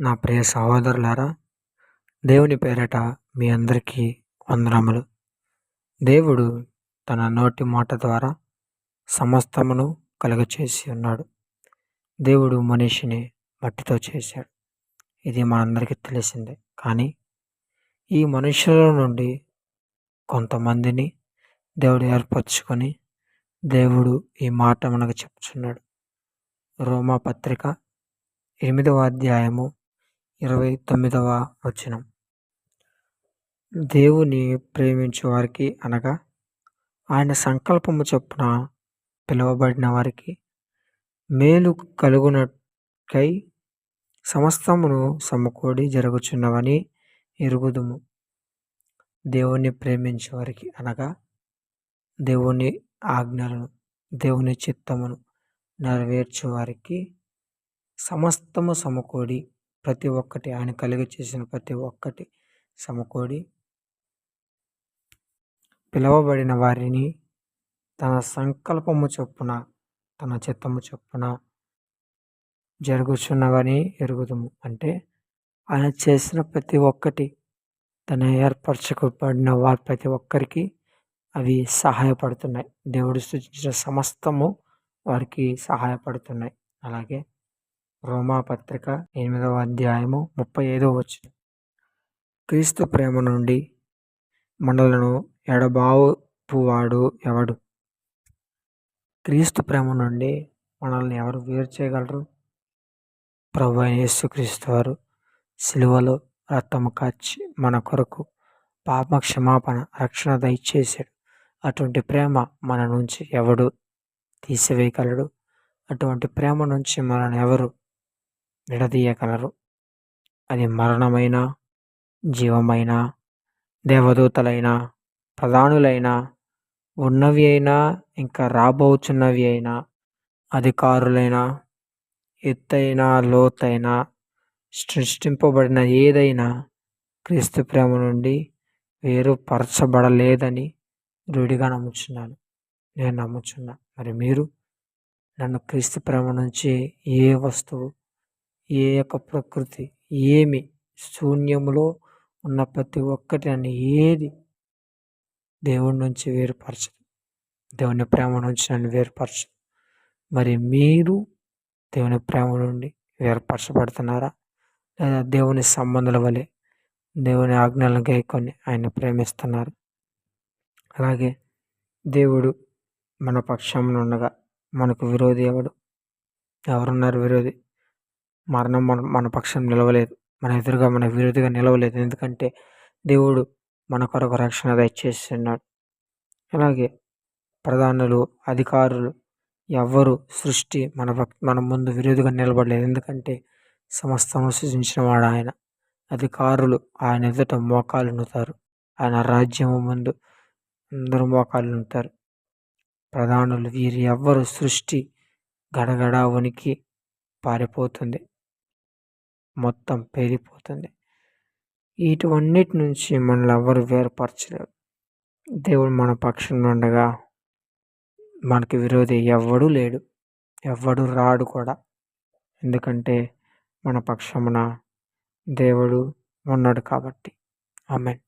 నా ప్రియ సహోదరులారా దేవుని పేరట మీ అందరికీ వందనములు. దేవుడు తన నోటి మాట ద్వారా సమస్తమును కలుగచేసి ఉన్నాడు. దేవుడు మనిషిని మట్టితో చేశాడు. ఇది మనందరికీ తెలిసిందే. కానీ ఈ మనుషుల నుండి కొంతమందిని దేవుడు ఏర్పరచుకొని దేవుడు ఈ మాట మనకు చెప్తున్నాడు. రోమా పత్రిక ఎనిమిదవ అధ్యాయము ఇరవై తొమ్మిదవ వచనం. దేవుని ప్రేమించే వారికి అనగా ఆయన సంకల్పము చొప్పున పిలువబడిన వారికి మేలు కలుగునకై సమస్తమును సమకూడి జరుగుచున్నవని ఎరుగుదుము. దేవుణ్ణి ప్రేమించే వారికి అనగా దేవుని ఆజ్ఞలను దేవుని చిత్తమును నెరవేర్చే వారికి సమస్తము సమకూడి ప్రతి ఒక్కటి ఆయన కలిగి చేసిన ప్రతి ఒక్కటి సమకూడి పిలవబడిన వారిని తన సంకల్పము చొప్పున తన చిత్తము చొప్పున జరుగుచున్నవని ఎరుగుదము. అంటే ఆయన చేసిన ప్రతి ఒక్కటి తన ఏర్పరచబడిన వారి ప్రతి ఒక్కరికి అవి సహాయపడుతున్నాయి. దేవుడు సృష్టించిన సమస్తము వారికి సహాయపడుతున్నాయి. అలాగే రోమాపత్రిక ఎనిమిదవ అధ్యాయము ముప్పై ఐదవ వచ్చిన క్రీస్తు ప్రేమ నుండి మనలను ఎడబావుపువాడు ఎవడు? క్రీస్తు ప్రేమ నుండి మనల్ని ఎవరు వేరు చేయగలరు? ప్రభు యేసుక్రీస్తు వారు సిలువలో రక్తము కాచి మన కొరకు పాప క్షమాపణ రక్షణ దయచేశాడు. అటువంటి ప్రేమ మన నుంచి ఎవడు తీసివేయగలడు? అటువంటి ప్రేమ నుంచి మనల్ని ఎవరు విడదీయగలరు అది మరణమైన జీవమైన దేవదూతలైన ప్రధానులైన ఉన్నవి అయినా ఇంకా రాబోచున్నవి అయినా అధికారులైన ఎత్తైన లోతైన సృష్టింపబడిన ఏదైనా క్రీస్తు ప్రేమ నుండి వేరుపరచబడలేదని రూఢిగా నమ్ముచున్నాను. నేను నమ్ముచున్నా. మరి మీరు నన్ను క్రీస్తు ప్రేమ నుంచి ఏ వస్తువు ఏ యొక్క ప్రకృతి ఏమి శూన్యములో ఉన్న ప్రతి ఒక్కటి అని ఏది దేవుడి నుంచి వేరుపరచదు. దేవుని ప్రేమ నుంచి నన్ను వేరుపరచదు. మరి మీరు దేవుని ప్రేమ నుండి వేరుపరచబడుతున్నారా? లేదా దేవుని సంబంధాల వలె దేవుని ఆజ్ఞలను గైకొని ఆయన ప్రేమిస్తున్నారు? అలాగే దేవుడు మన పక్షంలో ఉండగా మనకు విరోధి ఎవడు? ఎవరున్నారు విరోధి? మరణం మన మన పక్షం నిలవలేదు. మన ఎదురుగా మన విరోధిగా నిలవలేదు. ఎందుకంటే దేవుడు మన కొరకు రక్షణ దయచేస్తున్నాడు. అలాగే ప్రధానులు అధికారులు ఎవ్వరు సృష్టి మన మన ముందు విరోధిగా నిలబడలేదు. ఎందుకంటే సమస్తము సృజించిన వాడు ఆయన. అధికారులు ఆయన ఎదుట మోకాలు నుతారు. ఆయన రాజ్యము ముందు అందరూ మోకాలు ఉంటారు ప్రధానులు వీరి ఎవ్వరు సృష్టి గడగడ ఉనికి పారిపోతుంది. మొత్తం పేలిపోతుంది. వీటివన్నిటి నుంచి మనల్ని ఎవరు వేరుపరచలేరు. దేవుడు మన పక్షంలో ఉండగా మనకి విరోధి ఎవ్వడూ లేడు. ఎవ్వడు రాడు కూడా. ఎందుకంటే మన పక్షమున దేవుడు ఉన్నాడు కాబట్టి. ఆమెన్.